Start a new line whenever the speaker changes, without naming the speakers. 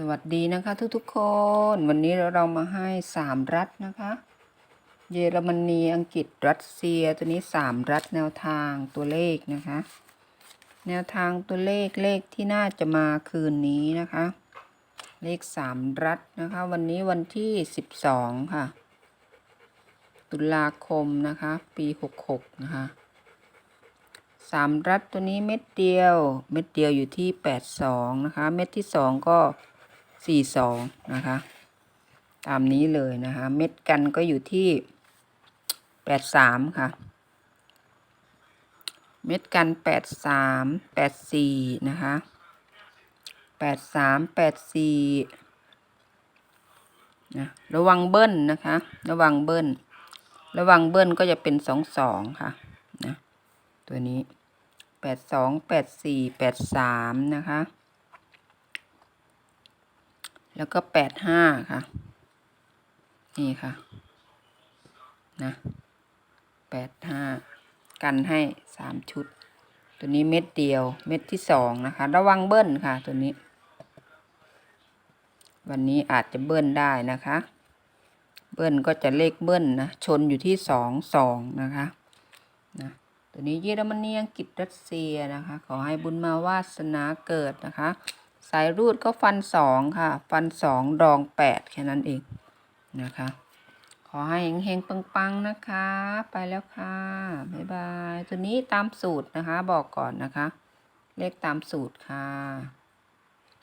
สวัสดีนะคะทุกๆคน วันนี้เรามาให้สามรัฐนะคะ เยอรมนีอังกฤษรัสเซียตัวนี้สามรัฐแนวทางตัวเลขนะคะ แนวทางตัวเลขเลขที่น่าจะมาคืนนี้นะคะ เลขสามรัฐนะคะ วันนี้วันที่สิบสองค่ะ ตุลาคมนะคะ ปีหกหกนะคะสามรัดตัวนี้เม็ดเดียว เม็ดเดียวอยู่ที่แปดสองนะคะ เม็ดที่สองก็ สี่สองนะคะ ตามนี้เลยนะคะ เม็ดกันก็อยู่ที่แปดสามค่ะ เม็ดกันแปดสามแปดสี่นะคะแปดสามแปดสี่นะระวังเบิ้ลนะคะ ระวังเบิ้ล ระวังเบิ้ลก็จะเป็นสองสองค่ะนะตัวนี้แปดสองแปดสี่แปดสามนะคะ แล้วก็แปดห้าค่ะ นี่ค่ะ นะแปดห้ากันให้สามชุด ตัวนี้เม็ดเดียว เม็ดที่สองนะคะ ระวังเบิ้ลค่ะ ตัวนี้ วันนี้อาจจะเบิ้ลได้นะคะ เบิ้ลก็จะเลขเบิ้ลนะ ชนอยู่ที่สองสองนะคะ นะตัวนี้เยอรมนีอังกฤษรัสเซียนะคะ ขอให้บุญมาวาสนาเกิดนะคะ สายรูดก็ฟันสองค่ะ ฟันสองดองแปดแค่นั้นเองนะคะ ขอให้เฮงๆปังๆนะคะ ไปแล้วค่ะ บ๊ายบาย ตัวนี้ตามสูตรนะคะ บอกก่อนนะคะ เลขตามสูตรค่ะ